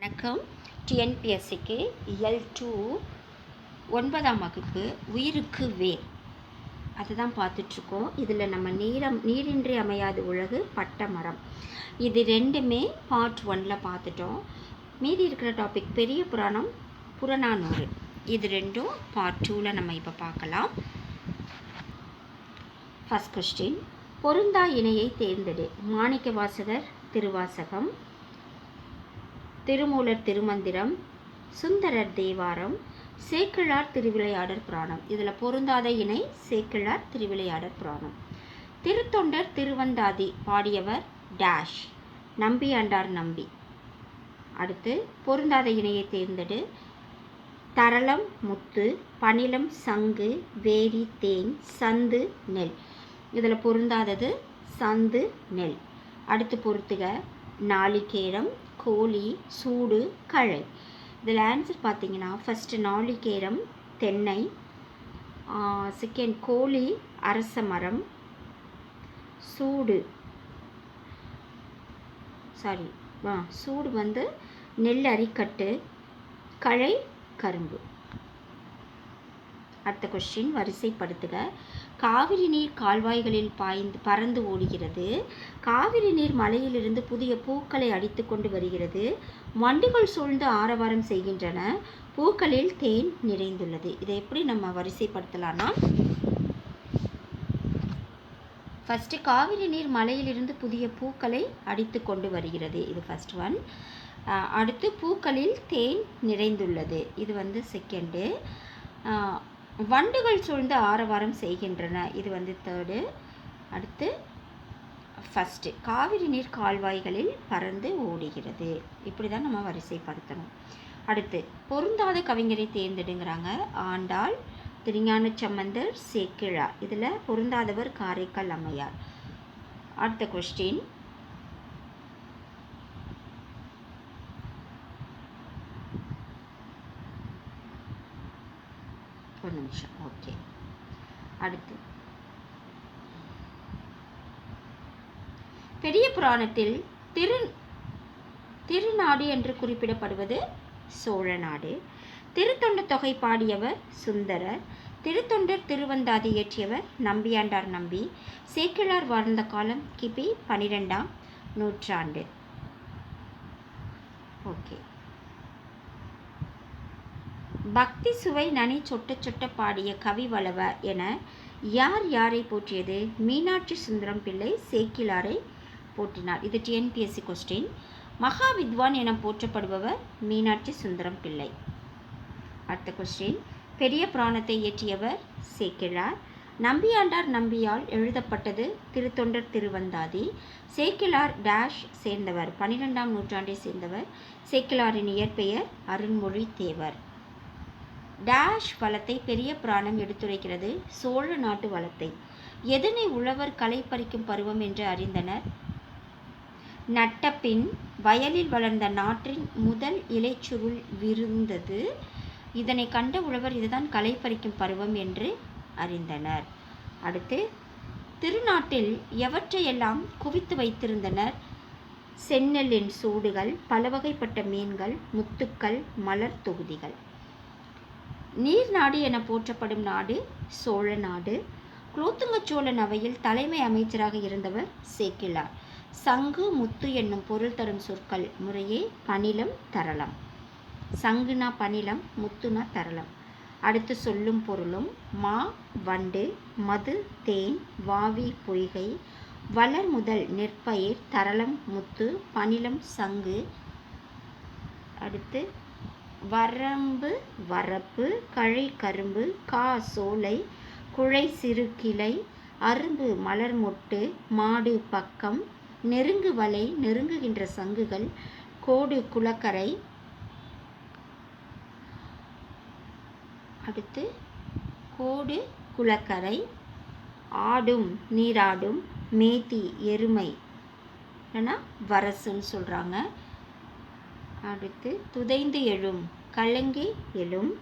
வணக்கம். டிஎன்பிஎஸ்சிக்கு L two ஒன்பதாம் வகுப்பு உயிருக்கு வேர். அதுதான் பார்த்துட்ருக்கோம். இதில் நம்ம நீரம் நீரின்றி அமையாது உலகு பட்ட மரம். இது ரெண்டுமே பார்ட் ஒனில் பார்த்துட்டோம். மீதி இருக்கிற டாபிக் பெரிய புராணம் புறநானூறு. இது ரெண்டும் பார்ட் டூவில் நம்ம இப்போ பார்க்கலாம். ஃபஸ்ட் கொஸ்டின் பொருந்தா இணையை தேர்ந்தெடு. மாணிக்க வாசகர் திருவாசகம். திருமூலர் திருமந்திரம் சுந்தரர் தேவாரம் சேக்கிழார் திருவிளையாடற் புராணம். இதில் பொருந்தாத இணை சேக்கிழார் திருவிளையாடற் புராணம். திருத்தொண்டர் திருவந்தாதி பாடியவர் டேஷ் நம்பி அண்டார் நம்பி. அடுத்து பொருந்தாத இணையை தேர்ந்தெடு. தரளம் முத்து பனிலம் சங்கு வேரி தேன் சந்து நெல். இதில் பொருந்தாதது சந்து நெல். அடுத்து பொறுத்துக நாளிகேரம் கோழி சூடு கழை. இதில் ஆன்சர் பார்த்தீங்கன்னா ஃபஸ்ட்டு நாளிகேரம் தென்னை செகண்ட் கோழி அரச மரம் சூடு. சாரி ஆ சூடு வந்து நெல் அரிக்கட்டு கழை கரும்பு. அடுத்த கொஸ்டின் வரிசைப்படுத்துக. காவிரி நீர் கால்வாய்களில் பாய்ந்து பறந்து ஓடுகிறது. காவிரி நீர் மலையிலிருந்து புதிய பூக்களை அடித்து கொண்டு வருகிறது. வண்டுகள் சூழ்ந்து ஆரவாரம் செய்கின்றன. பூக்களில் தேன் நிறைந்துள்ளது. இதை எப்படி நம்ம வரிசைப்படுத்தலாம்னா ஃபஸ்ட்டு காவிரி நீர் மலையிலிருந்து புதிய பூக்களை அடித்து கொண்டு வருகிறது. இது ஃபஸ்ட் ஒன் அடுத்து பூக்களில் தேன் நிறைந்துள்ளது. இது வந்து செகண்டு வண்டுகள் சூழ்ந்து ஆரவாரம் செய்கின்றன. இது வந்து தேர்டு அடுத்து ஃபஸ்ட்டு காவிரி நீர் கால்வாய்களில் பறந்து ஓடுகிறது. இப்படி தான் நம்ம வரிசைப்படுத்தணும். அடுத்து பொருந்தாத கவிஞரை தேர்ந்தெடுங்கிறாங்க. ஆண்டாள் திருஞான சம்பந்தர் சேக்கிழா இதில் பொருந்தாதவர் காரைக்கால் அம்மையார். அடுத்த கொஸ்டின் ஒரு நிமிஷம். ஓகே அடுத்து. பெரிய புராணத்தில் திரு திருநாடு என்று குறிப்பிடப்படுவது சோழ நாடு. திருத்தொண்ட தொகை பாடியவர் சுந்தரர். திருத்தொண்டர் திருவந்தாதி இயற்றியவர் நம்பியாண்டார் நம்பி. சேக்கிழார் வாழ்ந்த காலம் கிபி பனிரெண்டாம் நூற்றாண்டு. ஓகே பக்தி சுவை நனி சொட்ட சொட்ட பாடிய கவி வளவ என யார் யாரை போற்றியது? மீனாட்சி சுந்தரம் பிள்ளை சேக்கிலாரை போற்றினார். இது டிஎன்பிஎஸ்சி கொஸ்டின் மகா வித்வான் என போற்றப்படுபவர் மீனாட்சி சுந்தரம் பிள்ளை. அடுத்த கொஸ்டின் பெரிய புராணத்தை இயற்றியவர் சேக்கிழார் நம்பியாண்டார் நம்பியால் எழுதப்பட்டது திருத்தொண்டர் திருவந்தாதி. சேக்கிலார் டேஷ் சேர்ந்தவர். பன்னிரெண்டாம் நூற்றாண்டை சேர்ந்தவர். சேக்கிலாரின் இயற்பெயர் அருண்மொழி தேவர் டேஷ் வளத்தை பெரிய புராணம் எடுத்துரைக்கிறது. சோழ நாட்டு வளத்தை எதனை உழவர் களை பறிக்கும் பருவம் என்று அறிந்தனர்? நட்டப்பின் வயலில் வளர்ந்த நாட்டின் முதல் இலைச்சுருள் விருந்தது. இதனை கண்ட உழவர் இதுதான் களை பறிக்கும் பருவம் என்று அறிந்தனர். அடுத்து திருநாட்டில் எவற்றையெல்லாம் குவித்து வைத்திருந்தனர்? செந்நெல்லின் சூடுகள் பலவகைப்பட்ட மீன்கள் முத்துக்கள் மலர் தொகுதிகள். நீர் நாடு என போற்றப்படும் நாடு சோழ நாடு. குலோத்துங்க சோழன் அவையில் தலைமை அமைச்சராக இருந்தவர் சேக்கிழார். சங்கு முத்து என்னும் பொருள் தரும் சொற்கள் முறையே பனிலம் தரளம். சங்குனா பனிலம் முத்துனா தரளம். அடுத்து சொல்லும் பொருளும் மா வண்டு மது தேன் வாவி பொய்கை. வளர் முதல் நெற்பயிர் தரளம் முத்து பனிலம் சங்கு. அடுத்து வரம்பு வரப்பு கழை கரும்பு கா சோலை குழை சிறு கிளை அரும்பு மலர் மொட்டு மாடு பக்கம் நெருங்கு வலை நெருங்குகின்ற சங்குகள் கோடு குளக்கரை. அடுத்து கோடு குளக்கரை. ஆடும் நீராடும் மேத்தி எருமை. இல்லைன்னா வரசுன்னு சொல்கிறாங்க அடுத்து துதைந்து எழும். கலங்கி எழும்.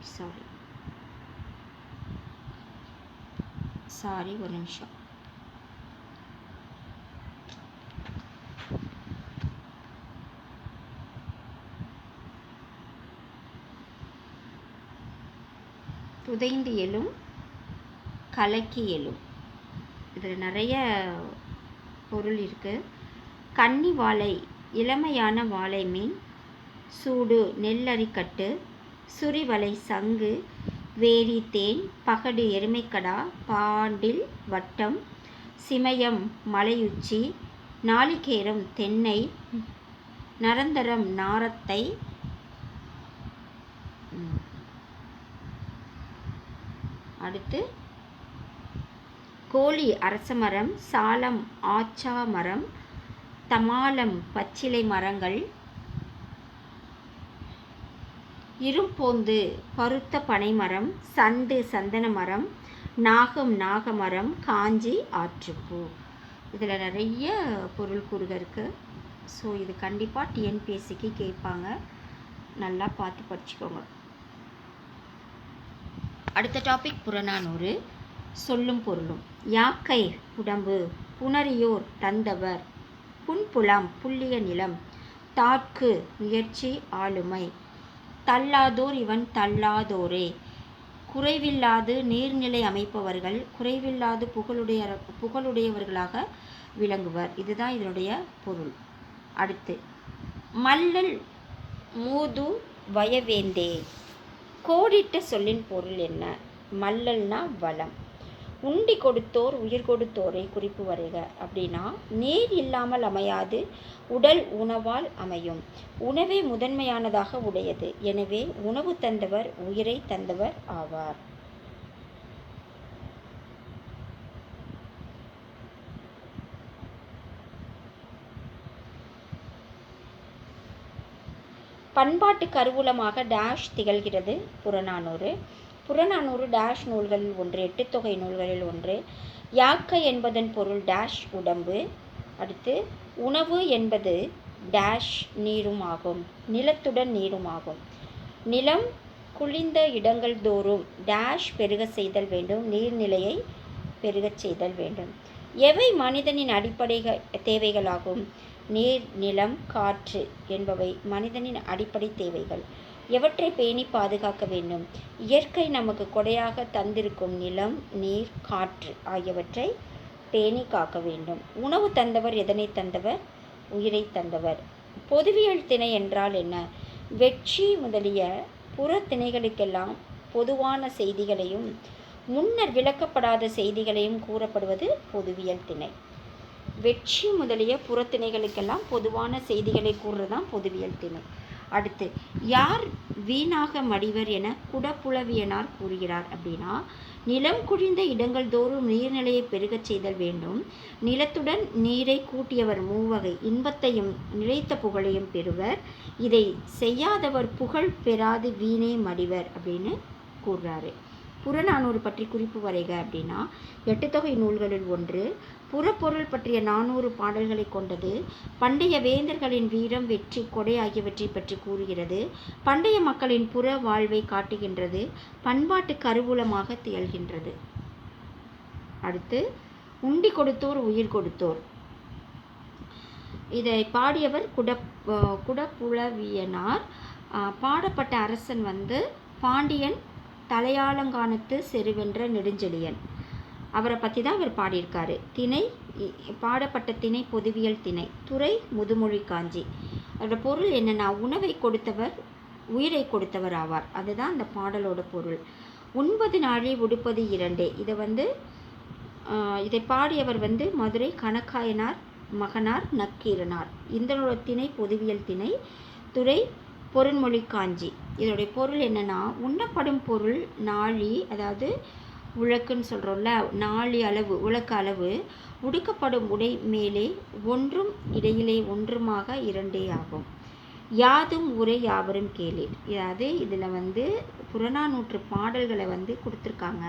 சாரி சாரி ஒரு நிமிஷம். துதைந்து எழும். கலக்கி எழும். இதில் நிறைய பொருள் இருக்குது கன்னி வாழை இளமையான வாழை மீன் சூடு நெல்லரிக்கட்டு சுரிவலை சங்கு வேரி தேன் பகடு எருமைக்கடா பாண்டில் வட்டம் சிமயம் மலையுச்சி நாளிகேரம் தென்னை நரந்தரம் நாரத்தை அடுத்து கோழி அரசமரம் சாலம் ஆச்சா மரம் தமாலம் பச்சிலை மரங்கள் இரும்போந்து பருத்த பனைமரம் சண்டு சந்தன மரம் நாகம் நாகமரம் காஞ்சி ஆற்றுப்பூ. இதில் நிறைய பொருள் கூறுக இருக்குது ஸோ இது கண்டிப்பாக டிஎன்பிஎஸ்சிக்கு கேட்பாங்க. நல்லா பார்த்து படிச்சுக்கோங்க. அடுத்த டாபிக் புறநானூறு. சொல்லும் பொருளும். யாக்கை உடம்பு புனரியோர் தந்தவர். புன்புலம் புல்லிய நிலம். தாட்கு முயற்சி ஆளுமை. தள்ளாதோர் இவன் தள்ளாதோரே. குறைவில்லாது நீர்நிலை அமைப்பவர்கள் குறைவில்லாது புகழுடைய புகழுடையவர்களாக விளங்குவர். இதுதான் இதனுடைய பொருள். அடுத்து மல்லல் மூது வயவேந்தே. கோடிட்ட சொல்லின் பொருள் என்ன? மல்லல்னா வளம். உண்டி கொடுத்தோர் உயிர் கொடுத்தோரை குறிப்பு வரைக. அப்படின்னா நீர் இல்லாமல் அமையாது உடல் உணவால் அமையும். உணவே முதன்மையானதாக உடையது. எனவே உணவு தந்தவர் உயிரை தந்தவர் ஆவார். பண்பாட்டு கருவூலமாக டேஷ் திகழ்கிறது புறநானூறு. புறநானூறு டேஷ் நூல்களில் ஒன்று எட்டுத்தொகை நூல்களில் ஒன்று யாக்கை என்பதன் பொருள் டேஷ் உடம்பு அடுத்து உணவு என்பது டேஷ் நீரும் ஆகும் நிலத்துடன் நீரும் ஆகும். நிலம் குளிர்ந்த இடங்கள் தோறும் டேஷ் பெருக செய்தல் வேண்டும் நீர்நிலையை பெருகச் செய்தல் வேண்டும். எவை மனிதனின் அடிப்படை தேவைகளாகும்? நீர் நிலம் காற்று என்பவை மனிதனின் அடிப்படை தேவைகள். எவற்றை பேணி பாதுகாக்க வேண்டும்? இயற்கை நமக்கு கொடையாக தந்திருக்கும் நிலம் நீர் காற்று ஆகியவற்றை பேணி காக்க வேண்டும். உணவு தந்தவர் எதனை தந்தவர்? உயிரை தந்தவர். பொதுவியல் திணை என்றால் என்ன? வெற்றி முதலிய புற திணைகளுக்கெல்லாம் பொதுவான செய்திகளையும் முன்னர் விளக்கப்படாத செய்திகளையும் கூறப்படுவது பொதுவியல் திணை. வெற்றி முதலிய புறத்திணைகளுக்கெல்லாம் பொதுவான செய்திகளை கூறுறதான் பொதுவியல் திணை. அடுத்து யார் வீணாக மடிவர் என குடப்புலவியனார் கூறுகிறார்? அப்படின்னா நிலம் குழிந்த இடங்கள் தோறும் நீர்நிலையை பெருகச் செய்தல் வேண்டும். நிலத்துடன் நீரை கூட்டியவர் மூவகை இன்பத்தையும் நிலைத்த புகழையும் பெறுவர். இதை செய்யாதவர் புகழ் பெறாது வீணே மடிவர் அப்படின்னு கூறுறாரு. புறநானூறு பற்றி குறிப்பு வரைக அப்படின்னா எட்டு தொகை நூல்களில் ஒன்று புறப்பொருள் பற்றிய நானூறு பாடல்களை கொண்டது பண்டைய வேந்தர்களின் வீரம் வெற்றி கொடை ஆகியவற்றை பற்றி கூறுகிறது பண்டைய மக்களின் புற வாழ்வை காட்டுகின்றது பண்பாட்டு கருவூலமாக திகழ்கின்றது. அடுத்து உண்டி கொடுத்தோர் உயிர் கொடுத்தோர். இதை பாடியவர் குட குடப்புலவியனார். பாடப்பட்ட அரசன் வந்து பாண்டியன் தலையாலங்கானத்து செருவென்ற நெடுஞ்செழியன். அவரை பற்றி தான் இவர் பாடியிருக்காரு. திணை பாடப்பட்ட திணை பொதுவியல் திணை. துறை முதுமொழி காஞ்சி. அதோட பொருள் என்னென்னா உணவை கொடுத்தவர் உயிரை கொடுத்தவர் ஆவார். அதுதான் அந்த பாடலோட பொருள். உண்பது நாளி உடுப்பது இரண்டே. இதை வந்து இதை பாடியவர் வந்து மதுரை கணக்காயனார் மகனார் நக்கீரனார். இந்தனோட திணை பொதுவியல் திணை. துறை பொருண்மொழி காஞ்சி. இதோடைய பொருள் என்னென்னா உண்ணப்படும் பொருள் நாழி அதாவது உழக்குன்னு சொல்கிறோம்ல நாழி அளவு உலக்க அளவு உடுக்கப்படும் உடை மேலே ஒன்றும் இடையிலே ஒன்றுமாக இரண்டே ஆகும். யாதும் உரை யாவரும் கேளீர் அதாவது இதில் வந்து புறநானூற்று பாடல்களை வந்து கொடுத்துருக்காங்க.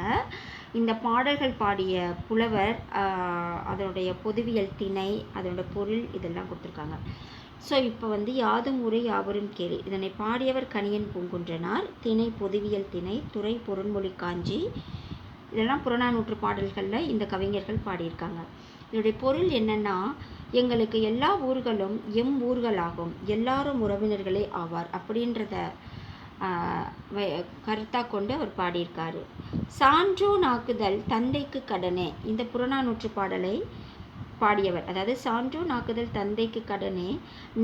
இந்த பாடல்கள் பாடிய புலவர் அதனுடைய பொதுவியல் திணை அதனோட பொருள் இதெல்லாம் கொடுத்துருக்காங்க. ஸோ இப்போ வந்து யாதும் உரை யாவரும் கேளு. இதனை பாடியவர் கணியன் பூங்குன்றனார். திணை பொதுவியல் திணை துறை பொருண்மொழி காஞ்சி. இதெல்லாம் புறநானூற்று பாடல்களில் இந்த கவிஞர்கள் பாடியிருக்காங்க. இதனுடைய பொருள் என்னென்னா எங்களுக்கு எல்லா ஊர்களும் எம் ஊர்களாகும். எல்லாரும் உறவினர்களே ஆவார் அப்படின்றத கருத்தாக கொண்டு அவர் பாடியிருக்காரு. சான்றோனாக்குதல் தந்தைக்கு கடனே. இந்த புறநானூற்று பாடலை பாடியவர். அதாவது சான்றோ நாக்குதல் தந்தைக்கு கடனே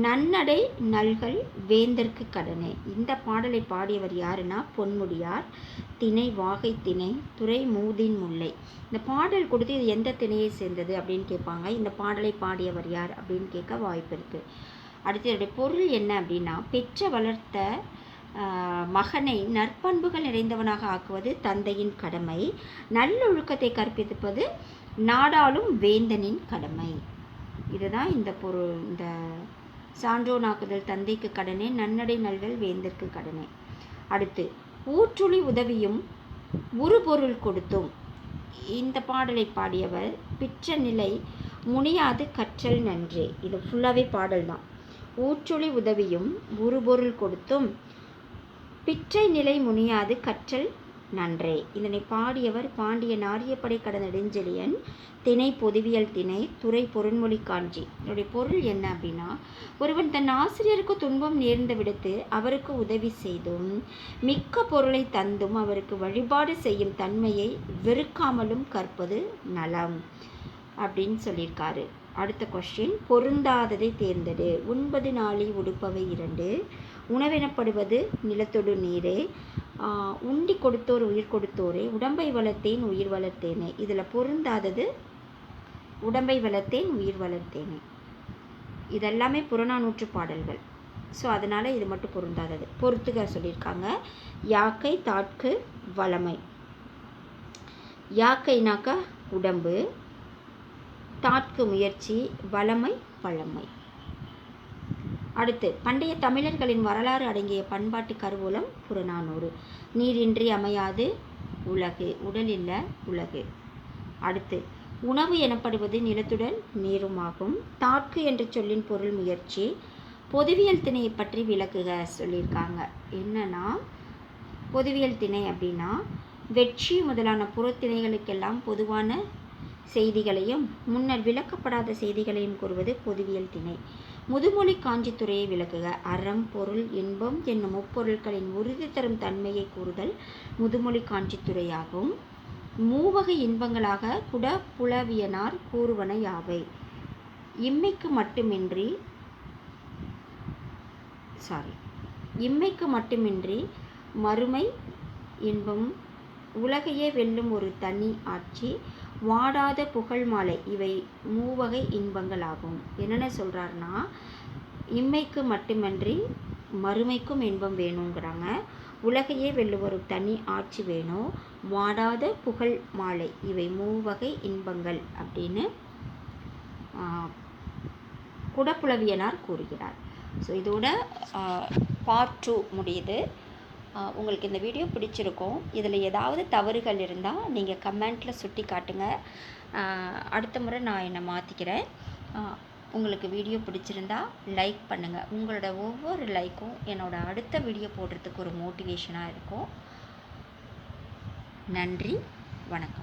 நன்னடை நல்கள் வேந்தற்கு கடனே. இந்த பாடலை பாடியவர் யாருன்னா பொன்முடியார் திணை வாகை திணை துறை மூதின் முல்லை. இந்த பாடல் கொடுத்து இது எந்த திணையை சேர்ந்தது அப்படின்னு கேட்பாங்க. இந்த பாடலை பாடியவர் யார் அப்படின்னு கேட்க வாய்ப்பு இருக்குது அடுத்து இதோடைய பொருள் என்ன அப்படின்னா பெற்ற வளர்த்த மகனை நற்பண்புகள் நிறைந்தவனாக ஆக்குவது தந்தையின் கடமை. நல்லொழுக்கத்தை கற்பிப்பது நாடாளும் வேந்தனின் கடமை. இதுதான் இந்த பொருள். இந்த சான்றோனாக்குதல் தந்தைக்கு கடனே நன்னடை நல்கள் வேந்தற்கு கடனே. அடுத்து ஊற்றுளி உதவியும் உருபொருள் கொடுத்தும். இந்த பாடலை பாடியவர் பிற்ற நிலை முனியாது கற்றல் நன்றே. இது ஃபுல்லாகவே பாடல் தான். ஊற்றுளி உதவியும் உருபொருள் கொடுத்தும். பிற்றை நிலை முனியாது கற்றல் நன்றே. இதனை பாடியவர் பாண்டிய நாரியப்படை கடந்த நெடுஞ்செழியன் திணை பொதுவியல் திணை துறை பொருண்மொழி காஞ்சி. இதனுடைய பொருள் என்ன அப்படின்னா ஒருவன் தன் ஆசிரியருக்கு துன்பம் நேர்ந்த விடுத்து அவருக்கு உதவி செய்தும் மிக்க பொருளை தந்தும் அவருக்கு வழிபாடு செய்யும் தன்மையை வெறுக்காமலும் கற்பது நலம் அப்படின்னு சொல்லியிருக்காரு. அடுத்த கொஸ்டின் பொருந்தாததை தேர்ந்தது உண்பது நாளி உடுப்பவை இரண்டு. உணவெனப்படுவது நிலத்தொடு நீரே. உண்டி கொடுத்தோர் உயிர் கொடுத்தோரே உடம்பை வளர்த்தேன் உயிர் வளர்த்தேனே. இதில் பொருந்தாதது உடம்பை வளர்த்தேன் உயிர் வளர்த்தேனே. இதெல்லாமே புறநானூற்று பாடல்கள். ஸோ அதனால் இது மட்டும் பொருந்தாதது. பொறுத்துக சொல்லியிருக்காங்க. யாக்கை தாட்கு வளமை. யாக்கைனாக்கா உடம்பு தாட்கு முயற்சி வளமை பழமை. அடுத்து பண்டைய தமிழர்களின் வரலாறு அடங்கிய பண்பாட்டு கருவூலம் புறநானூறு. நீரின்றி அமையாது உலகு உடல் இல்ல உலகு. அடுத்து உணவு எனப்படுவது நிலத்துடன் நீருமாகும். தாக்கு என்ற சொல்லின் பொருள் முயற்சி பொதுவியல் திணையை பற்றி விளக்குக சொல்லியிருக்காங்க. என்னன்னா பொதுவியல் திணை அப்படின்னா வெற்றி முதலான புறத்திணைகளுக்கெல்லாம் பொதுவான செய்திகளையும் முன்னர் விளக்கப்படாத செய்திகளையும் கூறுவது பொதுவியல் திணை. முதுமொழி காஞ்சித்துறையை விளக்குக. அறம் பொருள் இன்பம் என்னும் முப்பொருட்களின் உறுதி தரும் தன்மையை கூறுதல் முதுமொழி காஞ்சித்துறையாகும் மூவகை இன்பங்களாக குடப்புலவியனார் கூறுவன யாவை? இம்மைக்கு மட்டுமின்றி சாரி இம்மைக்கு மட்டுமின்றி மறுமை இன்பம் உலகையே வெல்லும் ஒரு தனி ஆட்சி வாடாத புகழ் மாலை. இவை மூவகை இன்பங்கள் ஆகும் என்னென்ன சொல்கிறாருன்னா இம்மைக்கு மட்டுமன்றி மறுமைக்கும் இன்பம் வேணுங்கிறாங்க. உலகையே வெல்லுவரும் தனி ஆட்சி வேணும். வாடாத புகழ் மாலை. இவை மூவகை இன்பங்கள் அப்படின்னு குடப்புலவியனார் கூறுகிறார். ஸோ இதோட பார்ட் டூ முடியுது. உங்களுக்கு இந்த வீடியோ பிடிச்சிருக்கும். இதில் ஏதாவது தவறுகள் இருந்தால் நீங்கள் கமெண்ட்டில் சுட்டி காட்டுங்க. அடுத்த முறை நான் என்னை மாற்றிக்கிறேன் உங்களுக்கு வீடியோ பிடிச்சிருந்தா லைக் பண்ணுங்கள் உங்களோட ஒவ்வொரு லைக்கும் என்னோடய அடுத்த வீடியோ போடுறதுக்கு ஒரு மோட்டிவேஷனாக இருக்கும். நன்றி. வணக்கம்.